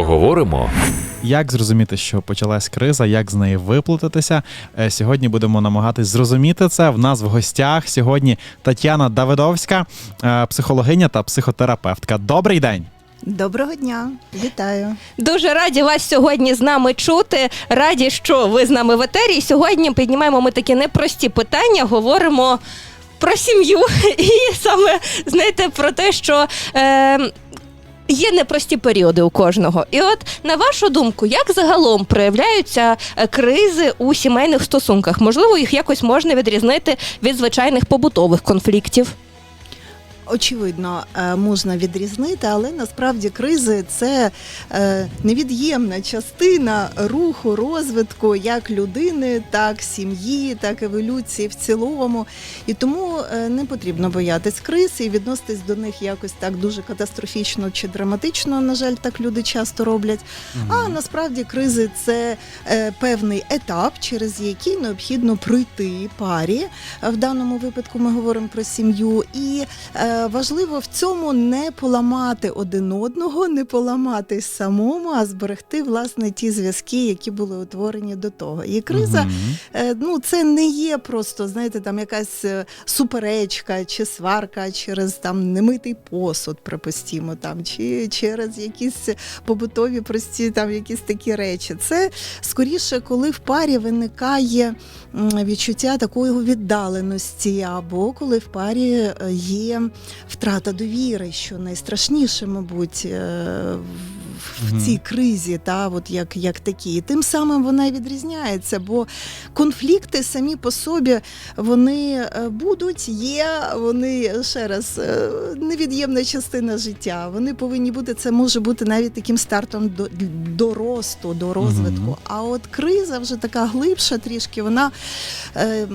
Поговоримо Як зрозуміти, що почалась криза, як з неї виплутатися? Е, Сьогодні будемо намагатись зрозуміти це. В нас в гостях сьогодні Тетяна Давидовська, е, психологиня та психотерапевтка. Добрий день! Доброго дня, вітаю. Дуже раді вас сьогодні з нами чути. Раді, що ви з нами в етері. І Сьогодні піднімаємо ми такі непрості питання, говоримо про сім'ю і саме знаєте про те, що. Е, Є непрості періоди у кожного, і от на вашу думку, як загалом проявляються е, кризи у сімейних стосунках? Можливо, їх якось можна відрізнити від звичайних побутових конфліктів? Очевидно, е, можна відрізнити, але насправді кризи це е, невід'ємна частина руху, розвитку як людини, так сім'ї, так еволюції в цілому. І тому е, не потрібно боятись криз і відноситись до них якось так дуже катастрофічно чи драматично. На жаль, так люди часто роблять. А насправді кризи це певний етап, через який необхідно пройти парі. В даному випадку ми говоримо про сім'ю. І важливо в цьому не поламати один одного, не поламатись самому, а зберегти власне ті зв'язки, які були утворені до того. І криза. Е, ну, це не є просто, знаєте, там якась е, суперечка чи сварка через там немитий посуд, припустімо, там, чи через якісь побутові прості там якісь такі речі. Це скоріше, коли в парі виникає відчуття такої віддаленості, або коли в парі е, є втрата довіри, що найстрашніше, мабуть, е, в- цій кризі, та от як, як такі. І тим самим вона і відрізняється, бо конфлікти самі по собі вони е, будуть, є, вони ще раз е, невід'ємна частина життя. Вони повинні бути. Це може бути навіть таким стартом до, до росту, до розвитку. А от криза вже така глибша трішки. Вона е,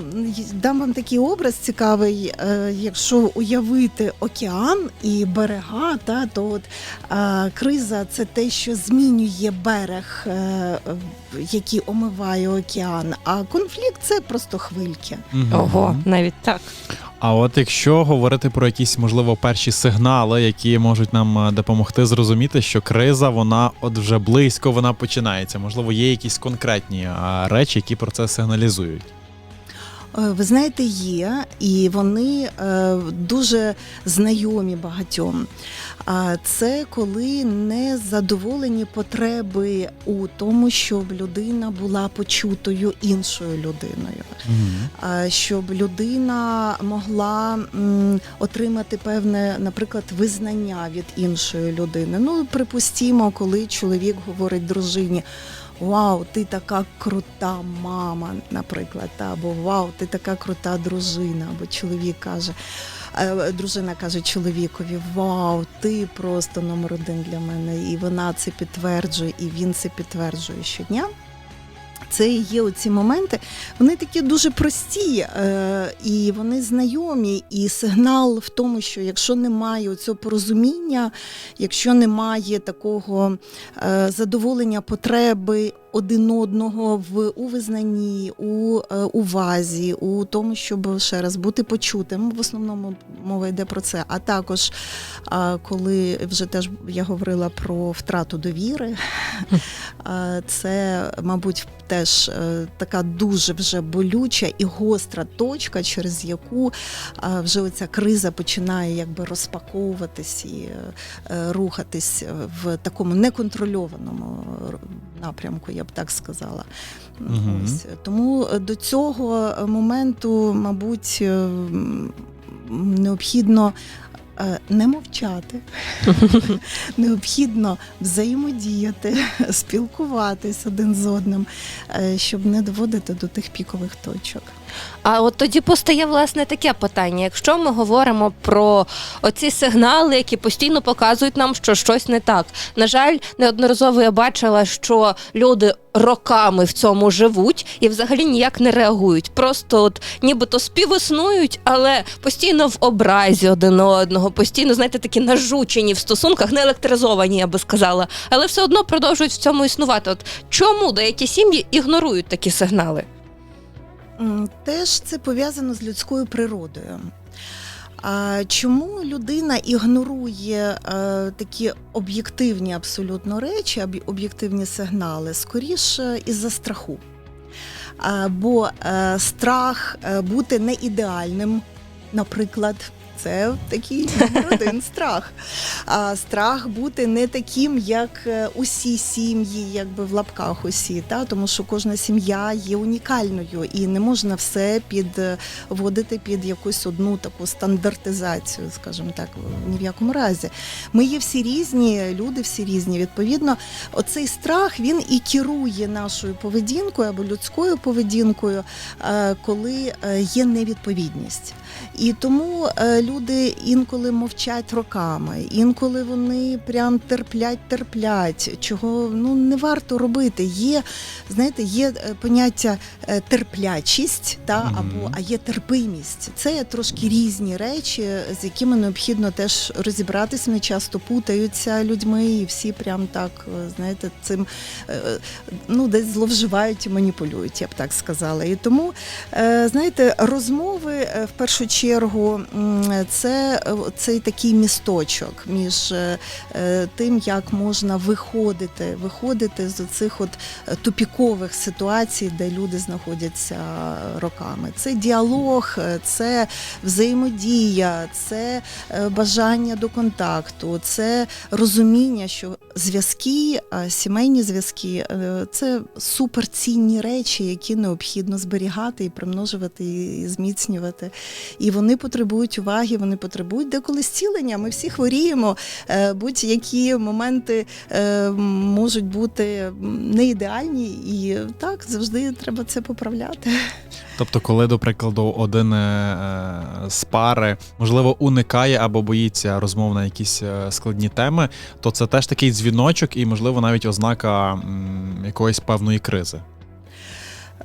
дам вам такий образ цікавий. Е, якщо уявити океан і берега, та то от е, криза це те, що змінює берег, е, який омиває океан. А конфлікт це просто хвильки. Мгм. Ого, навіть так. А от якщо говорити про якісь, можливо, перші сигнали, які можуть нам е, допомогти зрозуміти, що криза, вона от вже близько вона починається. Можливо, є якісь конкретні е, речі, які про це сигналізують. Е, Ви знаєте, є, і вони е, дуже знайомі багатьом. А це коли не задоволені потреби у тому, щоб людина була почутою іншою людиною. А, щоб людина могла отримати певне, наприклад, визнання від іншої людини. Ну, припустімо, коли чоловік говорить дружині. Вау, ти така крута мама, наприклад, або Вау, ти така крута дружина, або чоловік каже, е, дружина каже чоловікові: Вау, ти просто номер один для мене. І вона це підтверджує, і він це підтверджує щодня. Це і є оці моменти, вони такі дуже прості е, і вони знайомі. І сигнал в тому, що якщо немає цього порозуміння, якщо немає такого е, задоволення потреби один одного в у визнанні, у е, увазі, у тому, щоб ще раз бути почутим. В основному мова йде про це. А також а, коли вже теж я говорила про втрату довіри, а, це, мабуть, теж е, така дуже вже болюча і гостра точка, через яку вже оця криза починає якби розпаковуватись і е, рухатись в такому неконтрольованому напрямку, я б так сказала. Угу. Ось. Тому е, до цього моменту, мабуть, е, необхідно е, не мовчати, необхідно взаємодіяти, спілкуватись один з одним, е, щоб не доводити до тих пікових точок. А от тоді постає власне таке питання: якщо ми говоримо про оці сигнали, які постійно показують нам, що щось не так. На жаль, неодноразово я бачила, що люди роками в цьому живуть і взагалі ніяк не реагують. Просто от нібито співіснують, але постійно в образі один одного, постійно, знаєте, такі нажучені в стосунках, не електризовані, я би сказала, але все одно продовжують в цьому існувати. От чому деякі сім'ї ігнорують такі сигнали? Теж це пов'язано з людською природою. Чому людина ігнорує е, такі об'єктивні абсолютно речі, об'є- об'єктивні сигнали, скоріше із-за страху? Бо е, страх е, бути не ідеальним, наприклад. Це такий один страх. А страх бути не таким, як е, усі сім'ї, якби в лапках усі, та тому що кожна сім'я є унікальною і не можна все підводити під якусь одну таку стандартизацію, скажімо так, ні в якому разі. Ми є всі різні, люди всі різні. Відповідно, оцей страх він і керує нашою поведінкою або людською поведінкою, е, коли е, є невідповідність. І тому е, люди інколи мовчать роками, інколи вони прям терплять, терплять, чого ну не варто робити. Є, знаєте, є е, поняття е, терплячість, та або а є терпимість. Це трошки різні речі, з якими необхідно теж розібратися. Вони часто путаються людьми, і всі прям так, знаєте, цим ну десь зловживають і маніпулюють, я б так сказала. І тому Знаєте, розмови в першу чергу м, це цей такий місточок між е, е, тим, як можна виходити, виходити з цих от е, тупікових ситуацій, де люди знаходяться роками. Це діалог, це взаємодія, це бажання до контакту, це розуміння, що зв'язки, сімейні зв'язки це суперцінні речі, які необхідно зберігати і примножувати і зміцнювати. І вони потребують уваги, вони потребують деколи зцілення. Ми всі хворіємо. Е, Будь-які моменти е, можуть бути не ідеальні, і так завжди треба це поправляти. Тобто, коли, до прикладу, один е, з пари можливо уникає або боїться розмов на якісь е, складні теми, то це теж такий дзвіночок і, можливо, навіть ознака якоїсь певної кризи.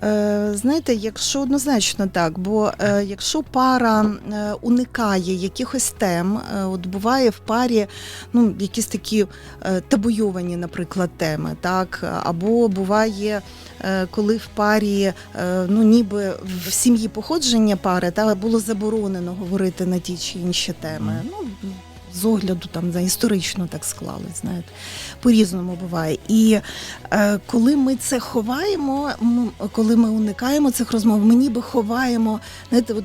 Е, Знаєте, якщо однозначно так, бо е, якщо пара е, уникає якихось тем, от буває в парі ну, якісь такі табуйовані, наприклад, теми, так, або буває, коли в парі, ну ніби в сім'ї походження пари та, було заборонено говорити на ті чи інші теми. Ну, з огляду там за історично так склалось, знаєте, по-різному буває. І е, коли ми це ховаємо, коли ми уникаємо цих розмов, ми ніби ховаємо, знаєте, от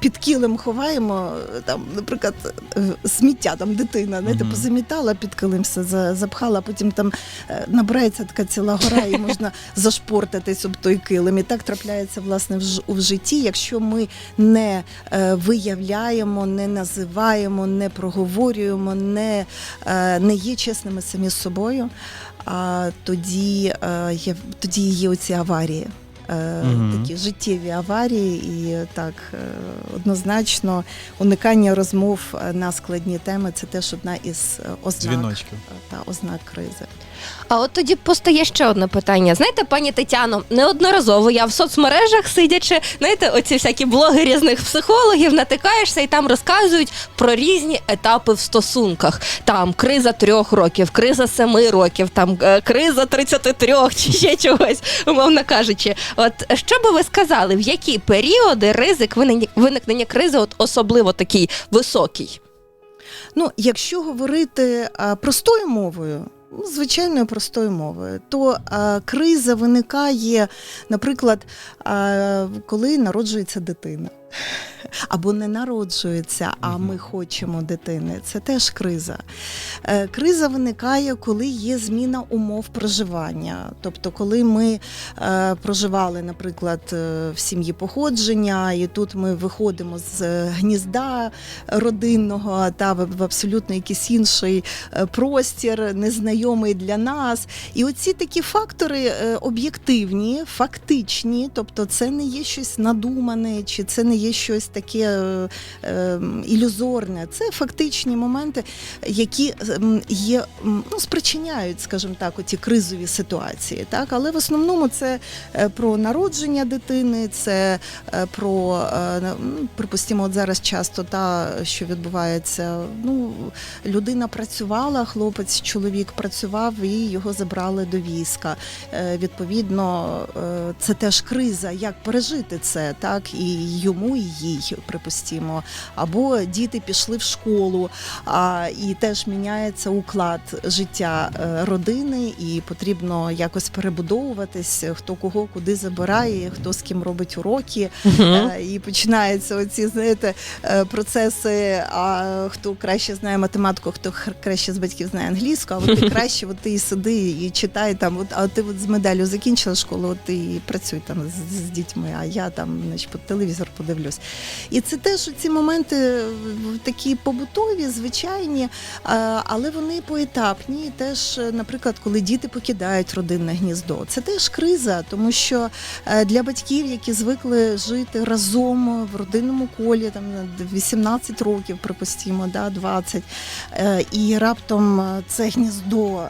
під килим ховаємо, е, там, наприклад, е, сміття, там дитина, знаєте, позамітала під килим все за- запхала, потім там е, набирається така ціла гора, і можна зашпортитись об той килим. І так трапляється власне в, житті, якщо ми не виявляємо, не називаємо, не проговорюємо, не, е, не є чесними самі з собою, а тоді, е, є, тоді є оці аварії. Угу. Такі життєві аварії, і так однозначно уникання розмов на складні теми це теж одна із ознак Дзвіночків. та ознак кризи. А от тоді постає ще одне питання. Знаєте, пані Тетяно, неодноразово я в соцмережах сидячи, знаєте, оці всякі блоги різних психологів, натикаєшся і там розказують про різні етапи в стосунках. Там криза трьох років, криза семи років, там е, криза 33 чи ще чогось, умовно кажучи. От що би ви сказали, в які періоди ризик виник- виникнення кризи от особливо такий високий? Ну, якщо говорити а, простою мовою, звичайною простою мовою, то а, криза виникає, наприклад, а, коли народжується дитина. Або не народжується, а ми хочемо дитини. Це теж криза. Е, Криза виникає, коли є зміна умов проживання. Тобто, коли ми е, проживали, наприклад, е, в сім'ї походження, і тут ми виходимо з гнізда родинного та в, абсолютно якийсь інший простір, незнайомий для нас. І оці такі фактори об'єктивні, фактичні, тобто це не є щось надумане, чи це не є щось таке е, е, ілюзорне. Це фактичні моменти, які є, ну, спричиняють, скажімо так, оці кризові ситуації. Так? Але в основному це е, про народження дитини, це е, про, е, припустимо, от зараз часто та, що відбувається, ну, людина працювала, хлопець, чоловік працював і його забрали до війська. Е, Відповідно, е, це теж криза, як пережити це, так, і йому і їй, припустимо. Або діти пішли в школу, а, і теж міняється уклад життя е, родини, і потрібно якось перебудовуватись, хто кого куди забирає, хто з ким робить уроки. Е, І починаються оці, знаєте, е, процеси. А хто краще знає математику, хто краще з батьків знає англійську, а от ти краще, от ти і сиди і читай там. От, а ти от з медаллю закінчила школу, от ти і працюй там з, з дітьми, а я там значить, по телевізор подивлюсь. І це теж ці моменти е, такі побутові, звичайні, е, але вони поетапні. І Теж, е, наприклад, коли діти покидають родинне гніздо, це теж криза, тому що для батьків, які звикли жити разом в родинному колі, там 18 років, припустимо, да, 20, е, і раптом це гніздо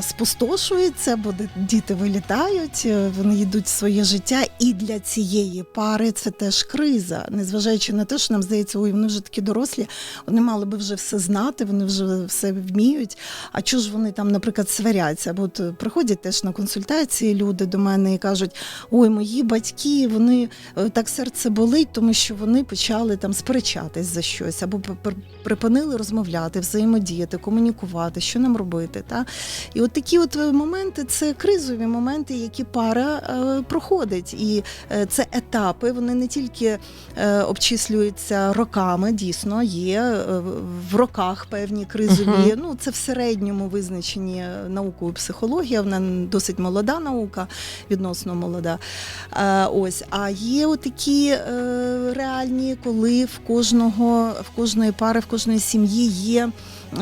спустошується, бо діти вилітають, вони йдуть в своє життя, і для цієї пари це теж криза, незважаючи на те, що нам здається, ой, вони вже такі дорослі, вони мали би вже все знати, вони вже все вміють. А чого ж вони там, наприклад, сваряться? Бо от е, приходять теж на консультації люди до мене і кажуть: ой, мої батьки, вони е, так серце болить, тому що вони почали там сперечатись за щось, або пр- пр- припинили розмовляти, взаємодіяти, комунікувати, що нам робити. Та? І от такі от е, моменти це кризові моменти, які пара е, проходить. І е, це етапи, вони не тільки е, обчислюються роками, дійсно, є е, в роках певні кризові. Мгм. Ну, це в середньому визначені наукою психологія, вона досить молода наука, відносно молода. Е, ось, а є отакі е, реальні, коли в кожного, в кожної пари, в кожної сім'ї є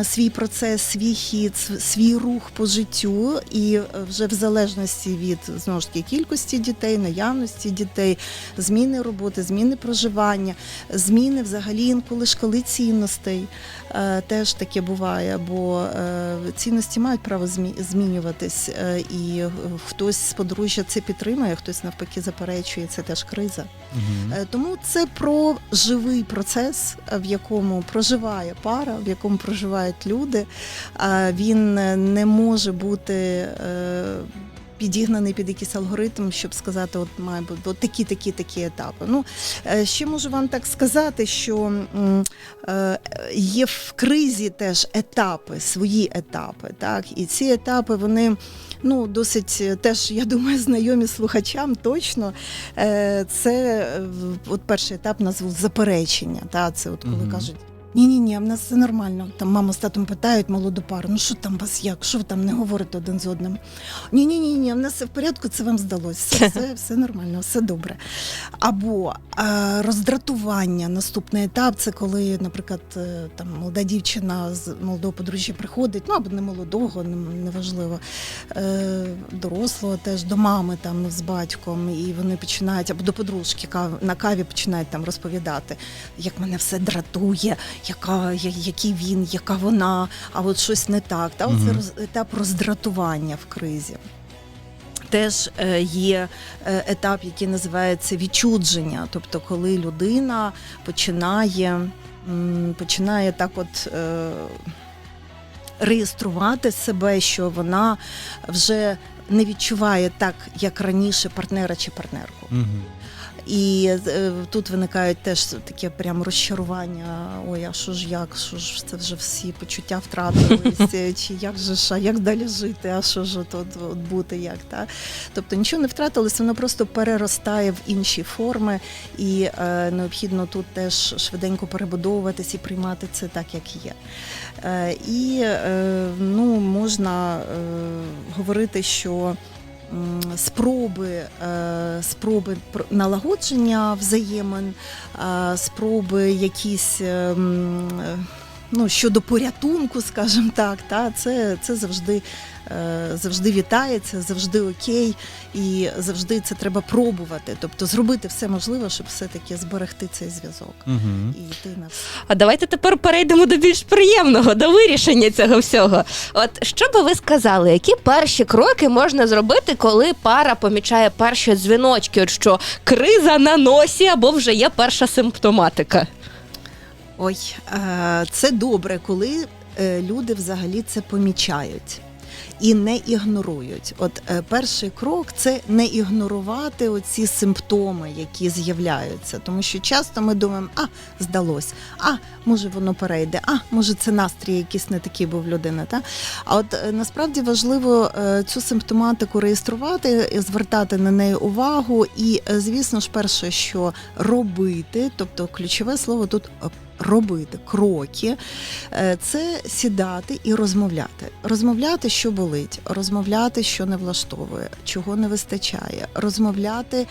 свій процес, свій хід, свій рух по життю, і вже в залежності від знову ж таки кількості дітей, наявності дітей, зміни роботи, зміни проживання, зміни взагалі інколи шкали цінностей. Е, Теж таке буває, бо е, цінності мають право змінюватись, е, і хтось з подружжя це підтримує, хтось навпаки заперечує. Це теж криза. Е, Тому це про живий процес, в якому проживає пара, в якому проживають люди. Він не може бути. Підігнаний під якийсь алгоритм, щоб сказати, от має бути от такі, такі, такі етапи. Ну е, ще можу вам так сказати, що е, є в кризі теж етапи, свої етапи. Так, і ці етапи вони ну досить е, теж, я думаю, знайомі слухачам точно. Це от перший етап назву заперечення. Та це от коли Мгм. кажуть. Ні, ні, ні, в нас все нормально. Там мама з татом питають молоду пару, ну що там вас як? Що ви там не говорите один з одним? Ні, ні, в нас все в порядку, це вам здалося. Все, все, все нормально, все добре. Або е, роздратування. Наступний етап це коли, наприклад, е, там молода дівчина з молодого подружжя приходить, ну або не молодого, не- неважливо, е, дорослого теж до мами там з батьком, і вони починають або до подружки кав- на каві починають там розповідати, як мене все дратує, яка, я- який він, яка вона, а от щось не так. Та Мгм. роз, етап роздратування в кризі. Теж е, є е, етап, який називається відчудження, тобто коли людина починає, м, починає так от. Е, реєструвати себе, що вона вже не відчуває так, як раніше партнера чи партнерку. Мгм. І е, тут виникають теж таке прям розчарування. Ой, а що ж як? Що ж це вже всі почуття втратилися? Чи як же ж, а як далі жити? А що ж от, от, от бути як? Та? Тобто нічого не втратилось, воно просто переростає в інші форми, і е, необхідно тут теж швиденько перебудовуватись і приймати це так, як є. Е, і е, ну, можна е, говорити, що спроби, е, спроби пр- налагодження взаємин, е, спроби якісь. Ну, щодо порятунку, скажімо так, та, це, це завжди, е, завжди вітається, завжди окей, і завжди це треба пробувати. Тобто зробити все можливе, щоб все-таки зберегти цей зв'язок Мгм. і йти на все. А давайте тепер перейдемо до більш приємного, до вирішення цього всього. От що би ви сказали, які перші кроки можна зробити, коли пара помічає перші дзвіночки, от що криза на носі або вже є перша симптоматика? Ой, е, це добре, коли е, люди взагалі це помічають. і не ігнорують. От е, перший крок це не ігнорувати оці симптоми, які з'являються. Тому що часто ми думаємо, а здалось, а може воно перейде, а може це настрій якийсь не такий був в людини. Та? А от насправді важливо цю симптоматику реєструвати, звертати на неї увагу, і, звісно ж, перше, що робити, тобто ключове слово тут робити кроки, е, це сідати і розмовляти. Розмовляти, що болить, розмовляти, що не влаштовує, чого не вистачає, розмовляти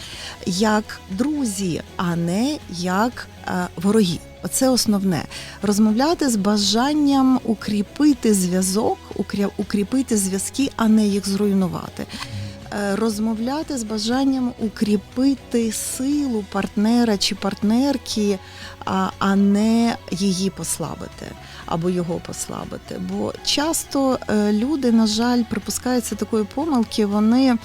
як друзі, а не як е, вороги. Оце основне. Розмовляти з бажанням укріпити зв'язок, укріпити зв'язки, а не їх зруйнувати. Е, Розмовляти з бажанням укріпити силу партнера чи партнерки, а, не її послабити або його послабити. Бо часто е, люди, на жаль, припускаються такої помилки, вони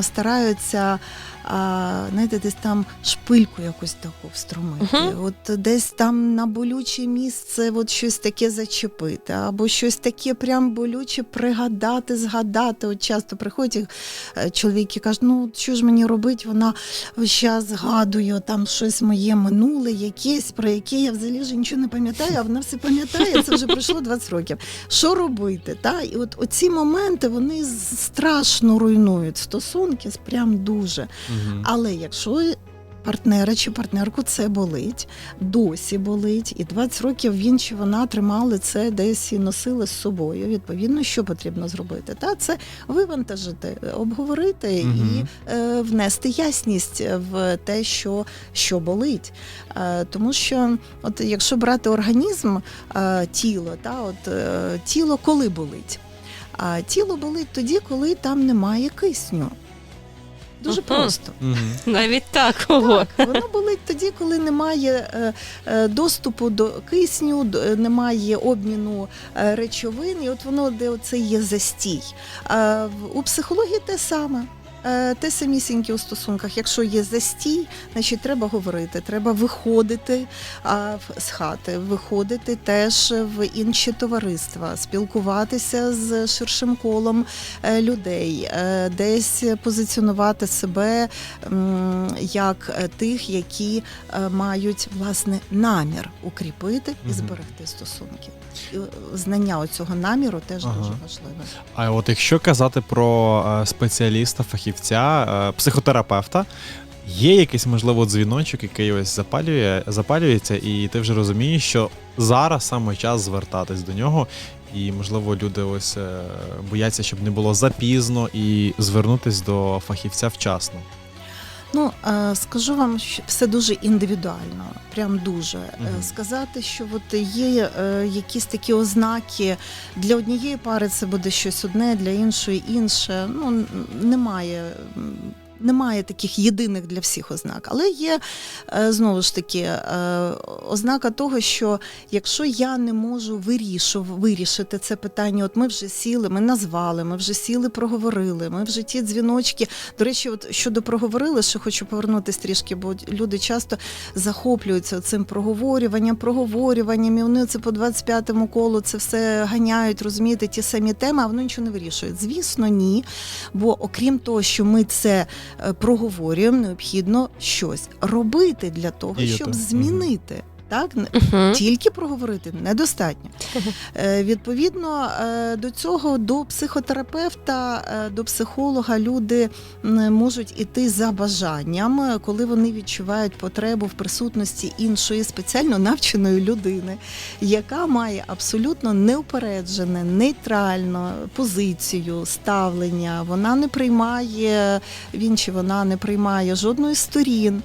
стараються. А, знаєте, десь там шпильку якусь таку встромити, Мгм. от десь там на болюче місце от щось таке зачепити, або щось таке прям болюче пригадати, згадати. От часто приходять е, чоловіки кажуть, ну що ж мені робити? Вона зараз згадує там щось моє минуле, якесь, про яке я взагалі вже нічого не пам'ятаю, а вона все пам'ятає, це вже пройшло 20 років. Що робити? Та? І от оці моменти вони страшно руйнують стосунки, прям дуже. Але якщо партнера чи партнерку це болить, досі болить, і 20 років він чи вона тримали це десь і носили з собою. Відповідно, що потрібно зробити? Та це вивантажити, обговорити і е, внести ясність в те, що, що болить. Е, тому що, от якщо брати організм, е, тіло, та от е, тіло коли болить? А тіло болить тоді, коли там немає кисню. Дуже просто. Навіть так, ого. Так, воно болить тоді, коли немає е, е, доступу до кисню, е, немає обміну речовин, і от воно де оце є застій. У психології те саме. Е, Те самісіньке у стосунках. Якщо є застій, значить треба говорити, треба виходити з хати, виходити теж в інші товариства, спілкуватися з ширшим колом е, людей, е, десь позиціонувати себе як тих, які мають власне намір укріпити і зберегти стосунки. І, Знання оцього наміру теж Ага. дуже важливе. А от якщо казати про спеціаліста, фахівця, е, психотерапевта, є якийсь можливо дзвіночок, який ось запалює, запалюється, і ти вже розумієш, що зараз саме час звертатись до нього. І, можливо, люди ось е, бояться, щоб не було запізно, і звернутись до фахівця вчасно. Ну е, скажу вам, що все дуже індивідуально, прям дуже угу. Сказати, що от є е, якісь такі ознаки для однієї пари це буде щось одне, для іншої інше. Ну немає. Немає таких єдиних для всіх ознак, але є е, знову ж таки е, ознака того, що якщо я не можу вирішу, вирішити це питання, от ми вже сіли, ми назвали, ми вже сіли, проговорили, ми вже ті дзвіночки до речі, от щодо проговорили, ще хочу повернутися трішки, бо люди часто захоплюються цим проговорюванням, проговорюванням, і вони це по 25-му колу це все ганяють, розумієте, ті самі теми, а воно нічого не вирішує. Звісно, ні. Бо окрім того, що ми це проговорюємо, необхідно щось робити для того, Діяти. щоб змінити. Так, Мгм. тільки проговорити недостатньо. Е, Відповідно е, до цього, до психотерапевта, е, до психолога люди можуть іти за бажанням, коли вони відчувають потребу в присутності іншої спеціально навченої людини, яка має абсолютно неупереджене, нейтральну позицію, ставлення. Вона не приймає він чи вона не приймає жодної сторін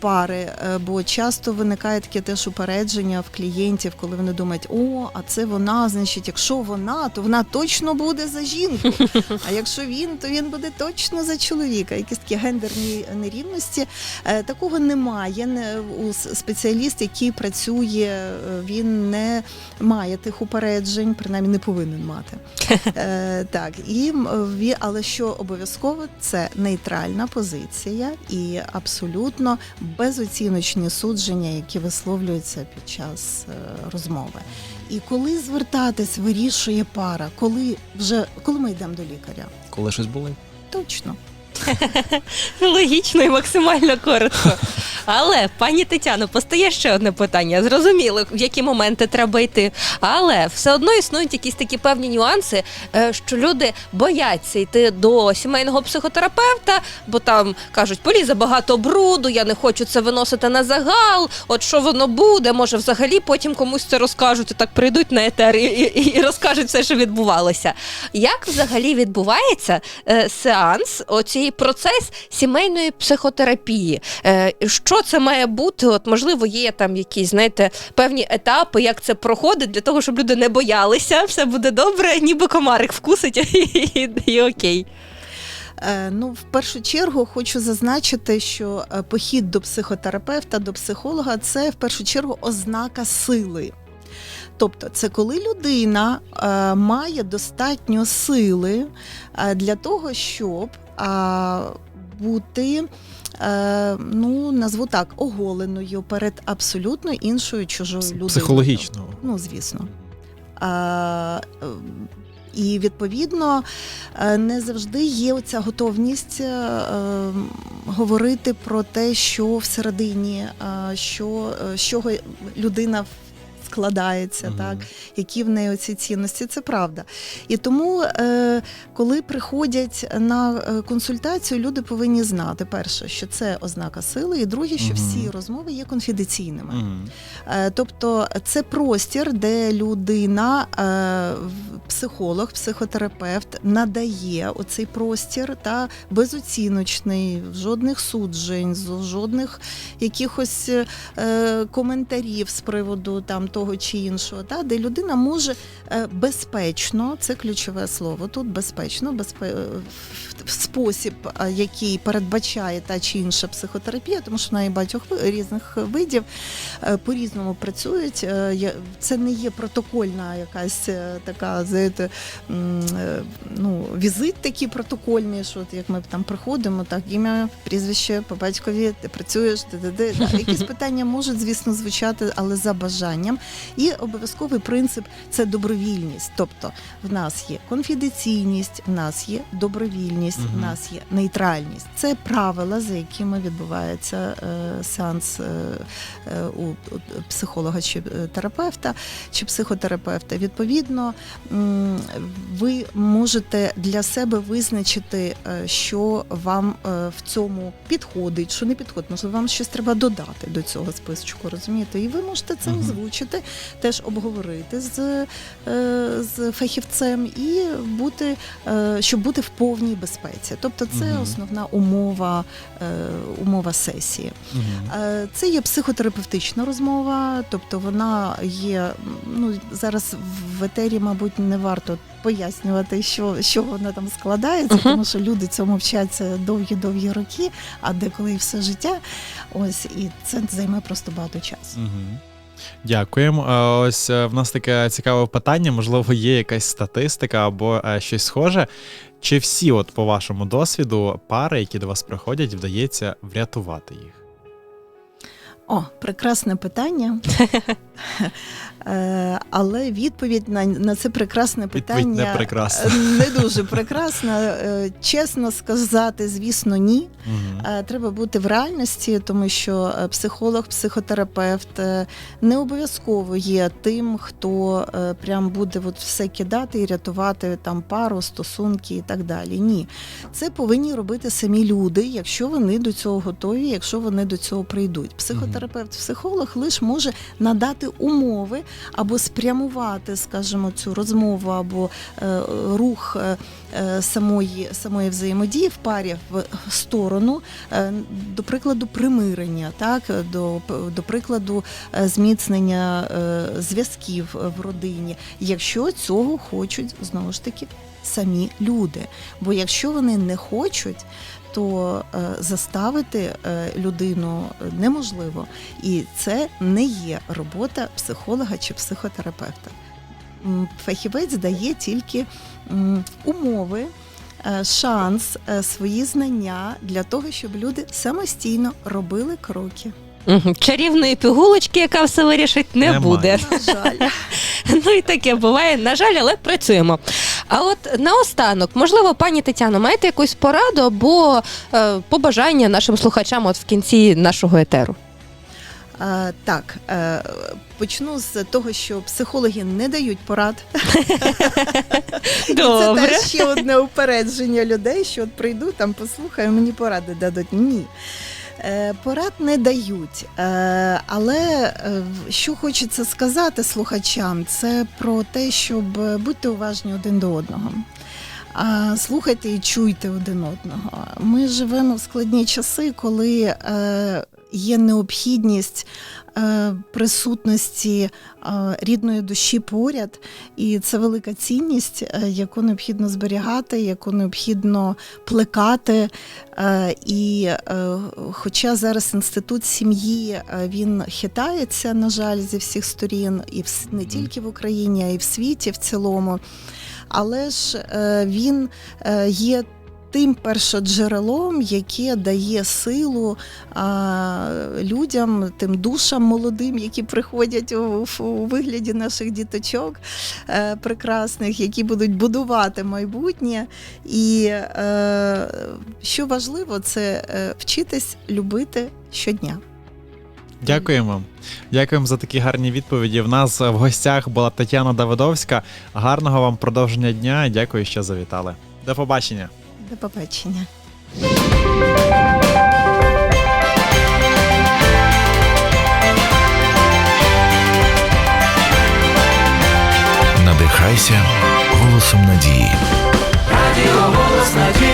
пари, бо часто виникає таке теж упередження в клієнтів, коли вони думають, о, а це вона, значить, якщо вона, то вона точно буде за жінку. А якщо він, то він буде точно за чоловіка. Якісь такі гендерні нерівності. Е, Такого немає. У спеціаліст, який працює, е, він не має тих упереджень, принаймні не повинен мати. Е, Так, і але що обов'язково це нейтральна позиція і абсолютно безоціночні судження, які висловлюють висловлюються під час е, розмови. І коли звертатись, вирішує пара, коли вже коли ми йдемо до лікаря. Коли щось були? Точно. Логічно і максимально коротко. Але, пані Тетяно, постає ще одне питання. Зрозуміло, в які моменти треба йти. Але все одно існують якісь такі певні нюанси, е, що люди бояться йти до сімейного психотерапевта, бо там кажуть, полізе багато бруду, я не хочу це виносити на загал. От що воно буде, може, взагалі потім комусь це розкажуть, і так прийдуть на етер і, і, і розкажуть все, що відбувалося. Як взагалі відбувається е, сеанс, оцей процес сімейної психотерапії? Е, що це має бути? От можливо, є там якісь, знаєте, певні етапи, як це проходить, для того, щоб люди не боялися, все буде добре, ніби комарик вкусить і окей. Е, Ну, в першу чергу хочу зазначити, що е, похід до психотерапевта, до психолога це в першу чергу ознака сили. Тобто, це коли людина е, має достатньо сили е, для того, щоб е, бути. е, Ну, назву так, оголеною перед абсолютно іншою чужою людиною. Психологічно. Ну, звісно. Е, і відповідно е, не завжди є оця готовність е, говорити про те, що всередині, е, що, з чого людина складається, Мгм. так, які в неї оці цінності, це правда. І тому, е, коли приходять на е, консультацію, люди повинні знати, перше, що це ознака сили, і друге, що Мгм. всі розмови є конфіденційними. Мгм. Е, Тобто це простір, де людина, е, психолог, психотерапевт надає оцей простір та безоціночний, жодних суджень, жодних якихось е, коментарів з приводу там того чи іншого, та, де людина може е, безпечно, це ключове слово тут безпечно, безпе... в- в спосіб, е, який передбачає та чи інша психотерапія, тому що вона є багатьох різних видів е, по-різному працюють. Е, Це не є протокольна якась е, така, знаєте, е, ну, візит такий протокольний, що от як ми там приходимо, так, ім'я, прізвище по батькові, ти працюєш, ти, ти, ти. Якісь питання можуть, звісно, звучати, але за бажанням. І обов'язковий принцип це добровільність. Тобто в нас є конфіденційність, в нас є добровільність, в нас є нейтральність. Це правила, за якими відбувається е, сеанс е, е, у, психолога чи е, терапевта чи психотерапевта. Відповідно, ви можете для себе визначити, е, що вам е, в цьому підходить, що не підходить. Можливо, вам щось треба додати до цього списочку, розумієте? І ви можете це Мгм. Теж обговорити з, е, з фахівцем і бути, е, щоб бути в повній безпеці. Тобто, це Мгм. основна умова, е, умова сесії. Е, Це є психотерапевтична розмова, тобто вона є. Ну зараз в етері, мабуть, не варто пояснювати, що, що вона там складається, Мгм. тому що люди цьому вчаться довгі-довгі роки, а деколи і все життя. Ось і це займе просто багато часу. Мгм. Дякуємо. Ось е, в нас таке цікаве питання. Можливо, є якась статистика або е, щось схоже. Чи всі, от по вашому досвіду, пари, які до вас приходять, вдається врятувати їх? О, прекрасне питання. Е, Але відповідь на, на це прекрасне питання не прекрасна. е, не дуже прекрасна. Е, Чесно сказати, звісно, ні. Е, Треба бути в реальності, тому що психолог, психотерапевт не обов'язково є тим, хто прям буде от все кидати і рятувати там пару, стосунки і так далі. Ні, це повинні робити самі люди, якщо вони до цього готові, якщо вони до цього прийдуть. Психотерапевт, психолог лише може надати умови або спрямувати, скажімо, цю розмову або е, рух е, е, самої, самої взаємодії в парі в сторону, до прикладу, примирення, так, до, до прикладу, зміцнення зв'язків в родині, якщо цього хочуть знову ж таки самі люди. Бо якщо вони не хочуть, то е, заставити е, людину неможливо, і це не є робота психолога чи психотерапевта. Фахівець дає тільки умови, е, шанс, свої знання для того, щоб люди самостійно робили кроки. Чарівної пігулочки, яка все вирішить, не Немає. буде. На жаль. Ну і таке буває, на жаль, але працюємо. А от наостанок, можливо, пані Тетяно, маєте якусь пораду або е, побажання нашим слухачам от в кінці нашого етеру? А, так, е, почну з того, що психологи не дають порад. І це теж ще одне упередження людей, що от прийду, там послухаю, мені поради дадуть. Ні. Е, Порад не дають. Е, Але е, що хочеться сказати слухачам, це про те, щоб бути уважні один до одного. Слухайте і чуйте один одного. Ми живемо в складні часи, коли є необхідність е, присутності е, рідної душі поряд, і це велика цінність, е, яку необхідно зберігати, яку необхідно плекати. Е, І е, хоча зараз інститут сім'ї е, він хитається, на жаль, зі всіх сторін, і в не тільки в Україні, а й в світі в цілому. Але ж е, він е, є тим першоджерелом, яке дає силу а, людям, тим душам молодим, які приходять у, у вигляді наших діточок е, прекрасних, які будуть будувати майбутнє. І е, що важливо, це е, вчитись любити щодня. Дякуємо. Дякуємо за такі гарні відповіді. В нас в гостях була Тетяна Давидовська. Гарного вам продовження дня. Дякую, що завітали. До побачення. До побачення. Надихайся голосом надії. Радіо голос надії.